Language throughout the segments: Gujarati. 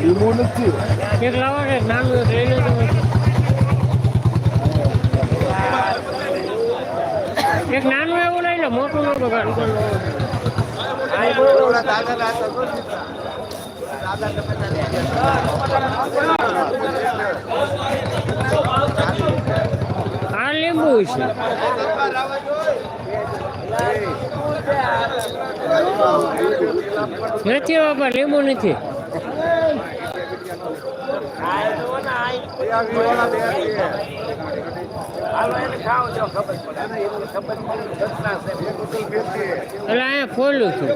લીંબુ નથી એક લાવો ને નાનું લઈ લો તમે એક નાનું એવું લઈ લો મોટું નો બગાડ આ લીંબુ છે. નથી બાપા લીંબુ નથી. એટલે અહીંયા ખોલું છું.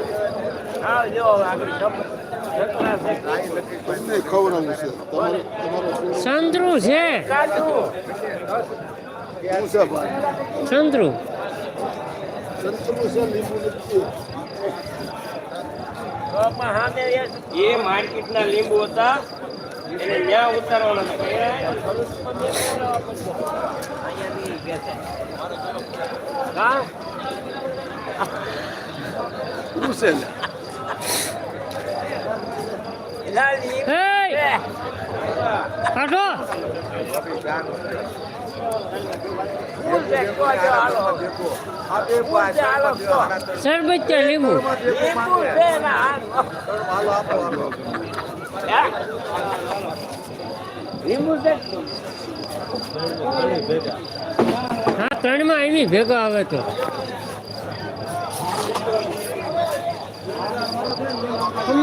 ખવડાવું તમારે છે લીંબુ એ માર્કેટના લીંબુ હતા. એને ત્યાં ઉતારવાના શરબત છે લીંબુ હા ત્રણમાં એની ભેગા આવે તો.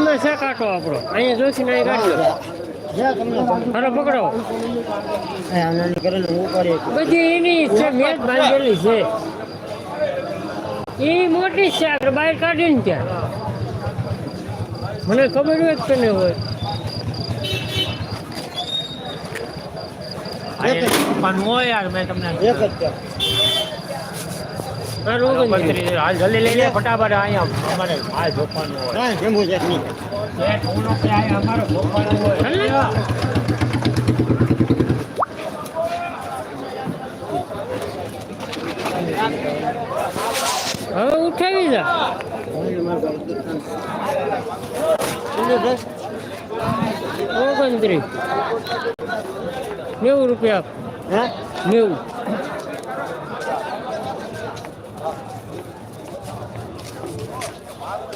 તમને છે કાંટો આપણો. અહીંયા જોશી ને અહીં હાલો પકડો. બધી એની છે મેચ બાંધેલી છે. એ મોટી છે આપણે બહાર કાઢીને ત્યાં. મને ખબર હોય કે નહીં હોય. આ રોગન છે. હાલ જલ્દી લઈ લે. ફટાફટ અહીંયા અમારે હાલ જોવાનું હોય. પેટ ઊનો કે અહીંયા અમારે જોવાનું હોય. ચાલ ને. હવે ઉઠાવી જા. ઓગણત્રીસ. નેવું રૂપિયા નેવું.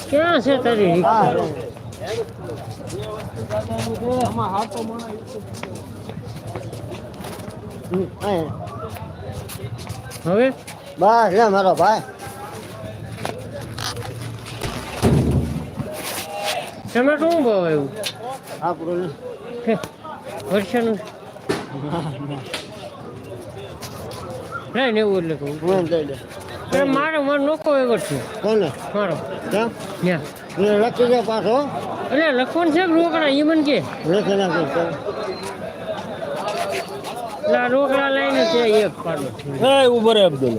ક્યાં છે તારી હવે? બસ લે મારો ભાઈ. તમે શું ભાવ આવ્યું? આપણું વર્ષાનું? ના. નેવું એટલે કહું. અરે મારો મારો નોકો એવો જ છે. કોને? મારો. કેમ ત્યાં લખી દે પાછો. એટલે લખવાનું છે રોકડા? એ મને કે. લખી નાખી. દે. રોકડા લઈને છે એક પાડો. એ ઊભો રે અબ્દુલ.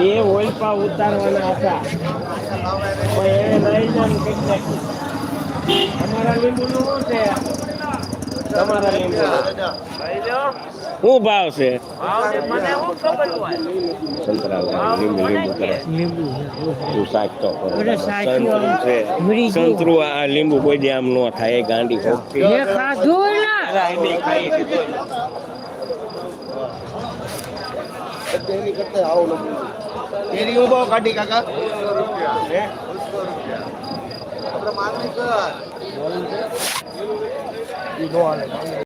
એ ઓઇલપા ઉતારવાના હતા. પણ એને લઈ નાખ્યું તમારા લીંબુનું શું છે? તમારા લીંબુ શું ભાવ છે? સંતરા લીંબુ લીંબુ કરે. લીંબુ તું શાક તો કરો. એટલે શાકીઓ આમ સંતરું છે સંતરું આ લીંબુ કોઈ દે આમ ન થાય એ ગાંડી ખોટી મેં ખાધું ને? તેની કરતા આવું લખું તેરી ઊભો કાઢી કાકા. આપણે માગણી કર. Điện.